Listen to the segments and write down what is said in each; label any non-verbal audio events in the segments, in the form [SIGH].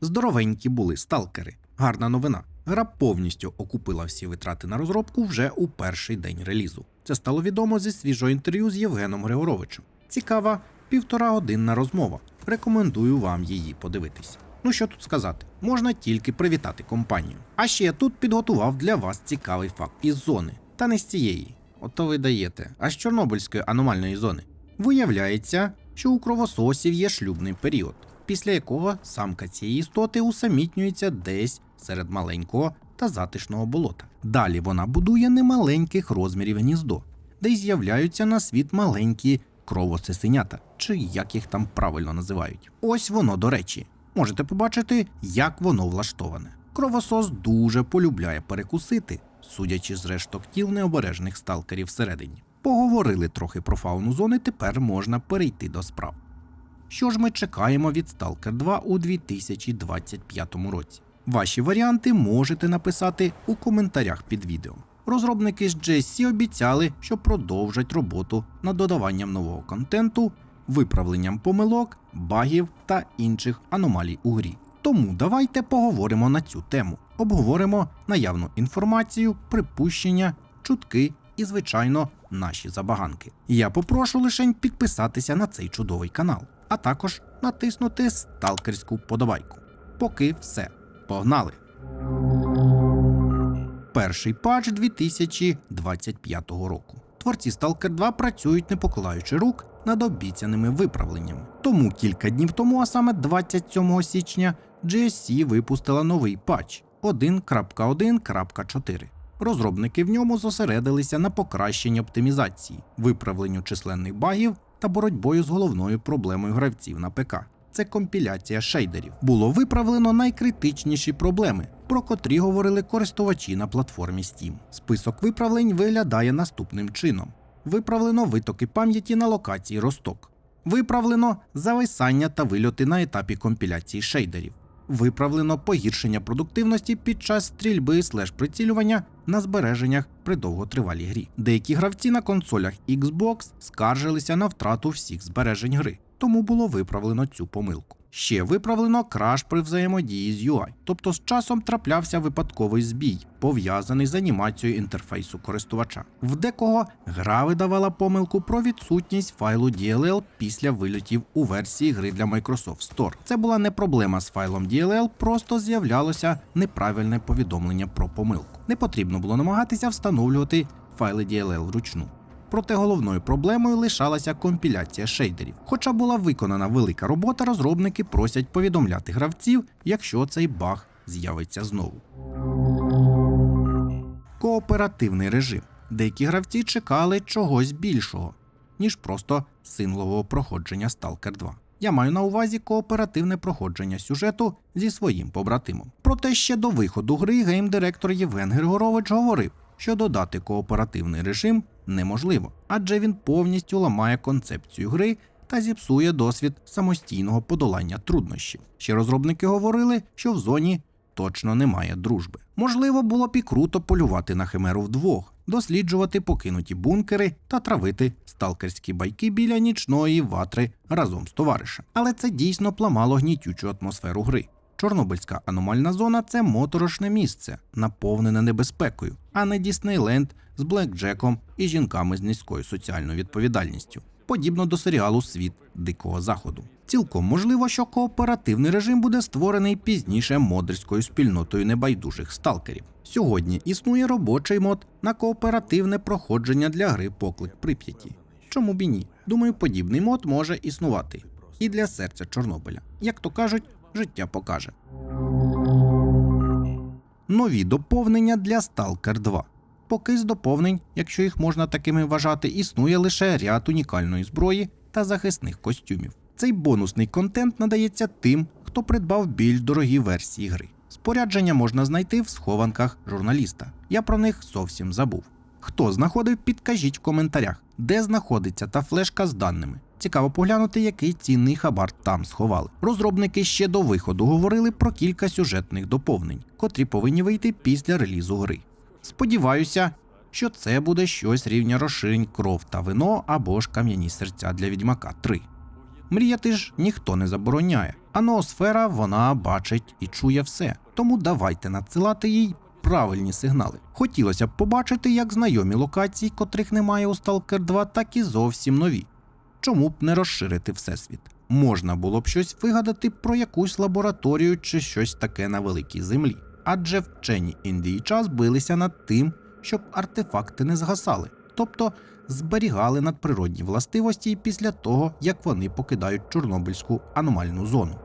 Здоровенькі були сталкери. Гарна новина. Гра повністю окупила всі витрати на розробку вже у перший день релізу. Це стало відомо зі свіжого інтерв'ю з Євгеном Григоровичем. Цікава півтора годинна розмова. Рекомендую вам її подивитись. Ну що тут сказати, можна тільки привітати компанію. А ще я тут підготував для вас цікавий факт із зони, та не з цієї. Ото ви даєте, а з Чорнобильської аномальної зони. Виявляється, що у кровососів є шлюбний період, після якого самка цієї істоти усамітнюється десь серед маленького та затишного болота. Далі вона будує немаленьких розмірів гніздо, де й з'являються на світ маленькі кровосесенята, чи як їх там правильно називають. Ось воно до речі. Можете побачити, як воно влаштоване. Кровосос дуже полюбляє перекусити, судячи з решток тіл необережних сталкерів всередині. Поговорили трохи про фауну зони, тепер можна перейти до справ. Що ж ми чекаємо від Stalker 2 у 2025 році? Ваші варіанти можете написати у коментарях під відео. Розробники з GSC обіцяли, що продовжать роботу над додаванням нового контенту, виправленням помилок, багів та інших аномалій у грі. Тому давайте поговоримо на цю тему. Обговоримо наявну інформацію, припущення, чутки і, звичайно, наші забаганки. Я попрошу лише підписатися на цей чудовий канал, а також натиснути сталкерську подобайку. Поки все. Погнали! Перший патч 2025 року. Творці Stalker 2 працюють не покладаючи рук над обіцяними виправленнями. Тому кілька днів тому, а саме 27 січня, GSC випустила новий патч 1.1.4. Розробники в ньому зосередилися на покращенні оптимізації, виправленню численних багів та боротьбою з головною проблемою гравців на ПК. Це компіляція шейдерів. Було виправлено найкритичніші проблеми, про котрі говорили користувачі на платформі Steam. Список виправлень виглядає наступним чином: виправлено витоки пам'яті на локації Росток, виправлено зависання та вильоти на етапі компіляції шейдерів. Виправлено погіршення продуктивності під час стрільби слеш прицілювання на збереженнях при довготривалій грі. Деякі гравці на консолях Xbox скаржилися на втрату всіх збережень гри, тому було виправлено цю помилку. Ще виправлено краш при взаємодії з UI, тобто з часом траплявся випадковий збій, пов'язаний з анімацією інтерфейсу користувача. В декого гра видавала помилку про відсутність файлу DLL після вильотів у версії гри для Microsoft Store. Це була не проблема з файлом DLL, просто з'являлося неправильне повідомлення про помилку. Не потрібно було намагатися встановлювати файли DLL вручну. Проте головною проблемою лишалася компіляція шейдерів. Хоча була виконана велика робота, розробники просять повідомляти гравців, якщо цей баг з'явиться знову. Кооперативний режим. Деякі гравці чекали чогось більшого, ніж просто синглового проходження Stalker 2. Я маю на увазі кооперативне проходження сюжету зі своїм побратимом. Проте ще до виходу гри геймдиректор Євген Григорович говорив, що додати кооперативний режим неможливо, адже він повністю ламає концепцію гри та зіпсує досвід самостійного подолання труднощів. Ще розробники говорили, що в зоні точно немає дружби. Можливо, було б і круто полювати на химеру вдвох, досліджувати покинуті бункери та травити сталкерські байки біля нічної ватри разом з товаришем. Але це дійсно пламало гнітючу атмосферу гри. Чорнобильська аномальна зона це моторошне місце, наповнене небезпекою, а не Діснейленд з блекджеком і жінками з низькою соціальною відповідальністю, подібно до серіалу Світ Дикого Заходу. Цілком можливо, що кооперативний режим буде створений пізніше модерською спільнотою небайдужих сталкерів. Сьогодні існує робочий мод на кооперативне проходження для гри Поклик Прип'яті. Чому б і ні? Думаю, подібний мод може існувати і для серця Чорнобиля. Як то кажуть, життя покаже. Нові доповнення для Stalker 2. Поки з доповнень, якщо їх можна такими вважати, існує лише ряд унікальної зброї та захисних костюмів. Цей бонусний контент надається тим, хто придбав більш дорогі версії гри. Спорядження можна знайти в схованках журналіста. Я про них зовсім забув. Хто знаходив, підкажіть в коментарях, де знаходиться та флешка з даними. Цікаво поглянути, який цінний хабар там сховали. Розробники ще до виходу говорили про кілька сюжетних доповнень, котрі повинні вийти після релізу гри. Сподіваюся, що це буде щось рівня розширень кров та вино або ж кам'яні серця для Відьмака 3. Мріяти ж ніхто не забороняє, а ноосфера вона бачить і чує все. Тому давайте надсилати їй правильні сигнали. Хотілося б побачити як знайомі локації, котрих немає у Stalker 2, так і зовсім нові. Чому б не розширити всесвіт? Можна було б щось вигадати про якусь лабораторію чи щось таке на великій землі. Адже вчені Індії час билися над тим, щоб артефакти не згасали, тобто зберігали надприродні властивості після того, як вони покидають Чорнобильську аномальну зону.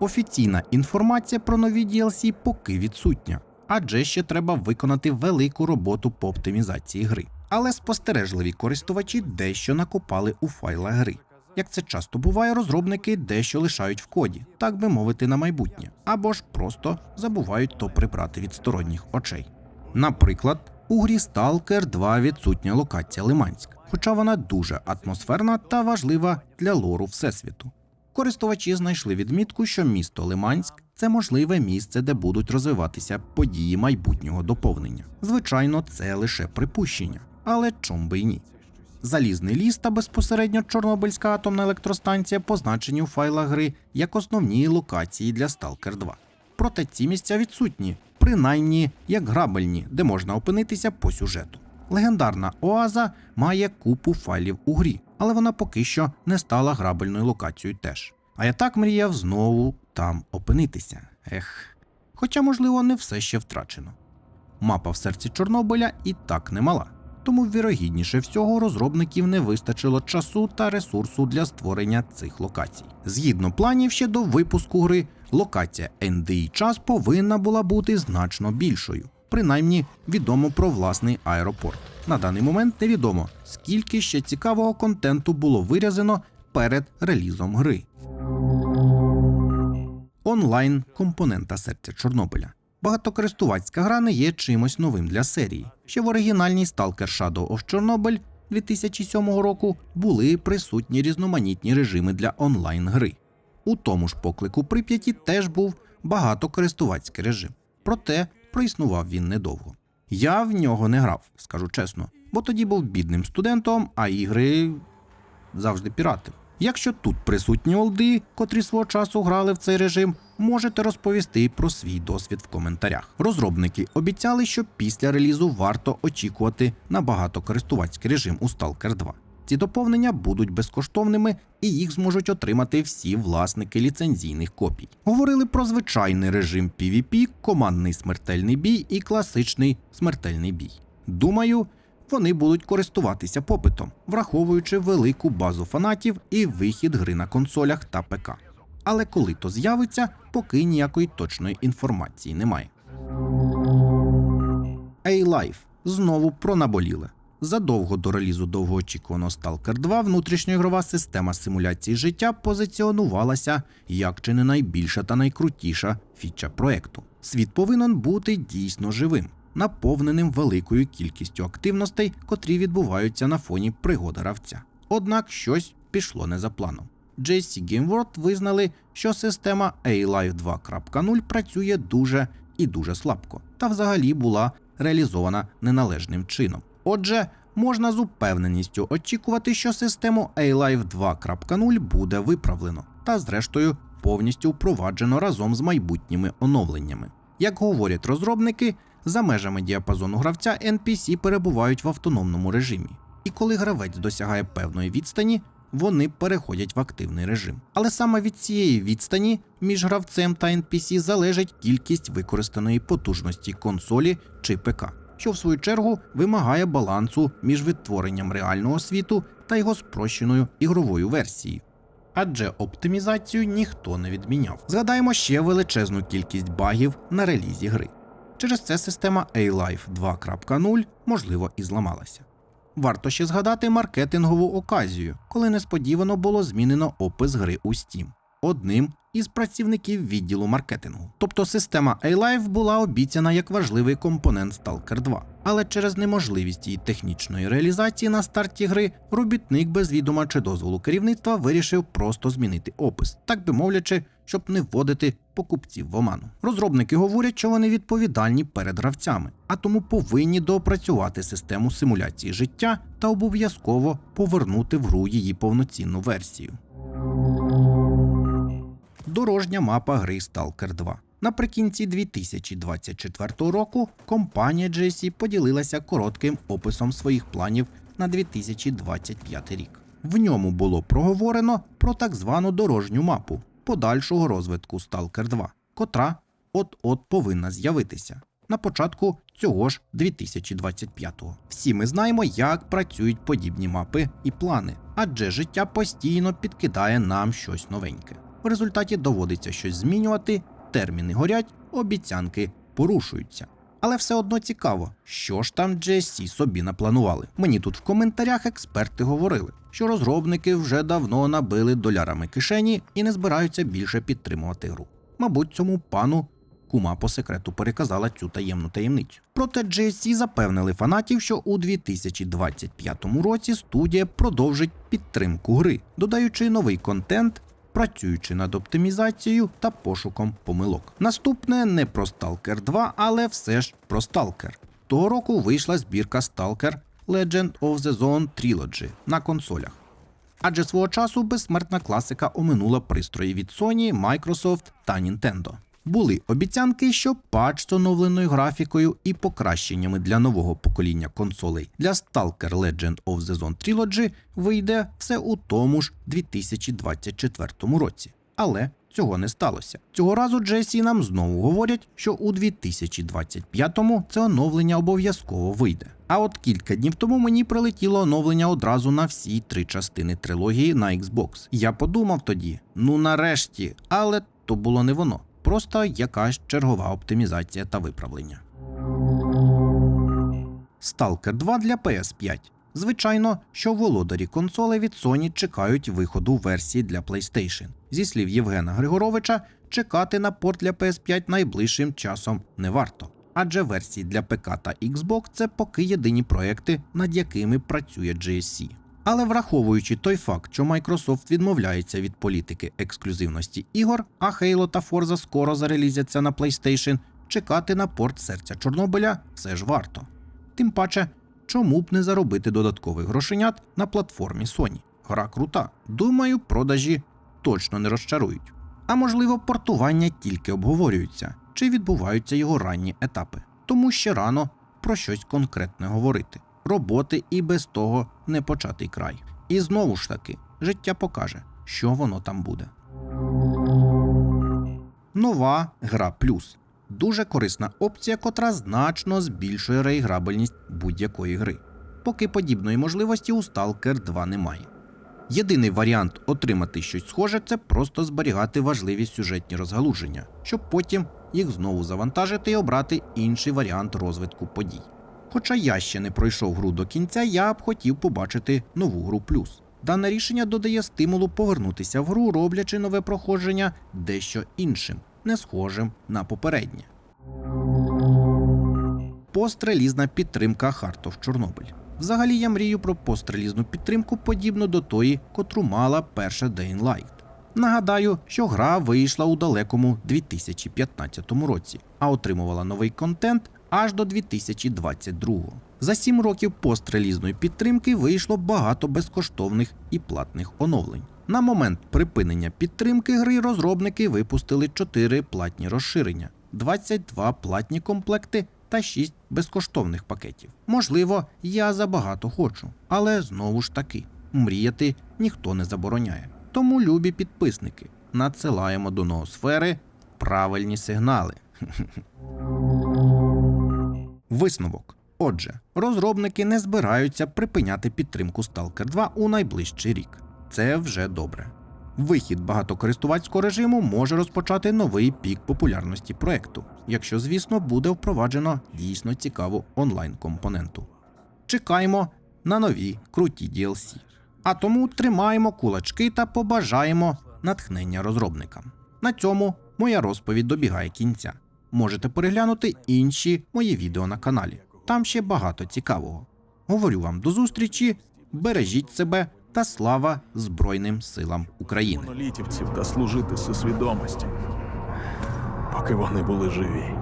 Офіційна інформація про нові DLC поки відсутня, адже ще треба виконати велику роботу по оптимізації гри. Але спостережливі користувачі дещо накопали у файлах гри. Як це часто буває, розробники дещо лишають в коді, так би мовити, на майбутнє, або ж просто забувають то прибрати від сторонніх очей. Наприклад, у грі Stalker 2 відсутня локація Лиманськ, хоча вона дуже атмосферна та важлива для лору Всесвіту. Користувачі знайшли відмітку, що місто Лиманськ це можливе місце, де будуть розвиватися події майбутнього доповнення. Звичайно, це лише припущення, але чом би й ні. Залізний ліс та безпосередньо Чорнобильська атомна електростанція позначені у файлах гри як основні локації для Stalker 2. Проте ці місця відсутні, принаймні як грабельні, де можна опинитися по сюжету. Легендарна Оаза має купу файлів у грі, але вона поки що не стала грабельною локацією теж. А я так мріяв знову там опинитися. Ех. Хоча, можливо, не все ще втрачено. Мапа в серці Чорнобиля і так немала. Тому, вірогідніше всього, розробників не вистачило часу та ресурсу для створення цих локацій. Згідно планів ще до випуску гри, локація NDI час повинна була бути значно більшою. Принаймні відомо про власний аеропорт. На даний момент невідомо, скільки ще цікавого контенту було вирізано перед релізом гри. Онлайн компонента серця Чорнобиля. Багатокористувацька гра не є чимось новим для серії. Ще в оригінальній Stalker Shadow of Chernobyl 2007 року були присутні різноманітні режими для онлайн гри. У тому ж поклику Прип'яті теж був багатокористувацький режим. Проте проіснував він недовго. Я в нього не грав, скажу чесно, бо тоді був бідним студентом, а ігри завжди піратив. Якщо тут присутні олди, котрі свого часу грали в цей режим, можете розповісти про свій досвід в коментарях. Розробники обіцяли, що після релізу варто очікувати на багатокористувацький режим у Stalker 2. Ці доповнення будуть безкоштовними і їх зможуть отримати всі власники ліцензійних копій. Говорили про звичайний режим PvP, командний смертельний бій і класичний смертельний бій. Думаю, вони будуть користуватися попитом, враховуючи велику базу фанатів і вихід гри на консолях та ПК. Але коли то з'явиться, поки ніякої точної інформації немає. A-Life знову про наболіле. Задовго до релізу довгоочікуваного Stalker 2 внутрішньоігрова система симуляції життя позиціонувалася як чи не найбільша та найкрутіша фіча проекту. Світ повинен бути дійсно живим, наповненим великою кількістю активностей, котрі відбуваються на фоні пригоди гравця. Однак щось пішло не за планом. JC Game World визнали, що система A-Life 2.0 працює дуже і дуже слабко, та взагалі була реалізована неналежним чином. Отже, можна з упевненістю очікувати, що систему A-Life 2.0 буде виправлено та, зрештою, повністю впроваджено разом з майбутніми оновленнями. Як говорять розробники, за межами діапазону гравця NPC перебувають в автономному режимі, і коли гравець досягає певної відстані, вони переходять в активний режим. Але саме від цієї відстані між гравцем та NPC залежить кількість використаної потужності консолі чи ПК, що в свою чергу вимагає балансу між відтворенням реального світу та його спрощеною ігровою версією. Адже оптимізацію ніхто не відміняв. Згадаємо ще величезну кількість багів на релізі гри. Через це система A-Life 2.0 можливо і зламалася. Варто ще згадати маркетингову оказію, коли несподівано було змінено опис гри у Steam одним із працівників відділу маркетингу. Тобто система A-Life була обіцяна як важливий компонент Stalker 2. Але через неможливість її технічної реалізації на старті гри робітник без відома чи дозволу керівництва вирішив просто змінити опис, так би мовлячи, щоб не вводити покупців в оману. Розробники говорять, що вони відповідальні перед гравцями, а тому повинні доопрацювати систему симуляції життя та обов'язково повернути в гру її повноцінну версію. Дорожня мапа гри Stalker 2. Наприкінці 2024 року компанія GSC поділилася коротким описом своїх планів на 2025 рік. В ньому було проговорено про так звану дорожню мапу подальшого розвитку Stalker 2, котра от-от повинна з'явитися на початку цього ж 2025-го. Всі ми знаємо, як працюють подібні мапи і плани, адже життя постійно підкидає нам щось новеньке. В результаті доводиться щось змінювати, терміни горять, обіцянки порушуються. Але все одно цікаво, що ж там GSC собі напланували. Мені тут в коментарях експерти говорили, що розробники вже давно набили долярами кишені і не збираються більше підтримувати гру. Мабуть, цьому пану кума по секрету переказала цю таємну таємницю. Проте GSC запевнили фанатів, що у 2025 році студія продовжить підтримку гри, додаючи новий контент, працюючи над оптимізацією та пошуком помилок. Наступне не про Stalker 2, але все ж про Stalker. Того року вийшла збірка Stalker Legend of the Zone Trilogy на консолях. Адже свого часу безсмертна класика оминула пристрої від Sony, Microsoft та Nintendo. Були обіцянки, що патч з оновленою графікою і покращеннями для нового покоління консолей для Stalker Legend of the Zone Trilogy вийде все у тому ж 2024 році. Але цього не сталося. Цього разу GSC нам знову говорять, що у 2025-му це оновлення обов'язково вийде. А от кілька днів тому мені прилетіло оновлення одразу на всі три частини трилогії на Xbox. Я подумав тоді: ну нарешті, але то було не воно. Просто якась чергова оптимізація та виправлення. Stalker 2 для PS5. Звичайно, що володарі консолей від Sony чекають виходу версії для PlayStation. Зі слів Євгена Григоровича, чекати на порт для PS5 найближчим часом не варто. Адже версії для ПК та Xbox це поки єдині проекти, над якими працює GSC. Але враховуючи той факт, що Microsoft відмовляється від політики ексклюзивності ігор, а Halo та Forza скоро зарелізяться на PlayStation, чекати на порт серця Чорнобиля все ж варто. Тим паче, чому б не заробити додаткових грошенят на платформі Sony? Гра крута. Думаю, продажі точно не розчарують. А можливо, портування тільки обговорюються, чи відбуваються його ранні етапи. Тому ще рано про щось конкретне говорити. Роботи і без того не початий край. І знову ж таки, життя покаже, що воно там буде. Нова гра плюс дуже корисна опція, котра значно збільшує реіграбельність будь-якої гри. Поки подібної можливості у Stalker 2 немає. Єдиний варіант отримати щось схоже це просто зберігати важливі сюжетні розгалуження, щоб потім їх знову завантажити і обрати інший варіант розвитку подій. Хоча я ще не пройшов гру до кінця, я б хотів побачити нову гру плюс. Дане рішення додає стимулу повернутися в гру, роблячи нове проходження дещо іншим, не схожим на попереднє. Пострелізна підтримка of Чорнобиль. Взагалі я мрію про пострелізну підтримку, подібну до тої, котру мала перша Dying Light. Нагадаю, що гра вийшла у далекому 2015 році, а отримувала новий контент аж до 2022. За сім років пострелізної підтримки вийшло багато безкоштовних і платних оновлень. На момент припинення підтримки гри розробники випустили 4 платні розширення, 22 платні комплекти та 6 безкоштовних пакетів. Можливо, я забагато хочу, але знову ж таки, мріяти ніхто не забороняє. Тому, любі підписники, надсилаємо до ноосфери правильні сигнали. [LAUGHS] Висновок. Отже, розробники не збираються припиняти підтримку Stalker 2 у найближчий рік. Це вже добре. Вихід багатокористувацького режиму може розпочати новий пік популярності проекту, якщо, звісно, буде впроваджено дійсно цікаву онлайн-компоненту. Чекаємо на нові круті DLC. А тому тримаємо кулачки та побажаємо натхнення розробникам. На цьому моя розповідь добігає кінця. Можете переглянути інші мої відео на каналі. Там ще багато цікавого. Говорю вам до зустрічі, бережіть себе та слава Збройним силам України. монолітівців та служити свідомості, поки вони були живі.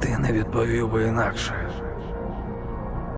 Ти не відповів би інакше.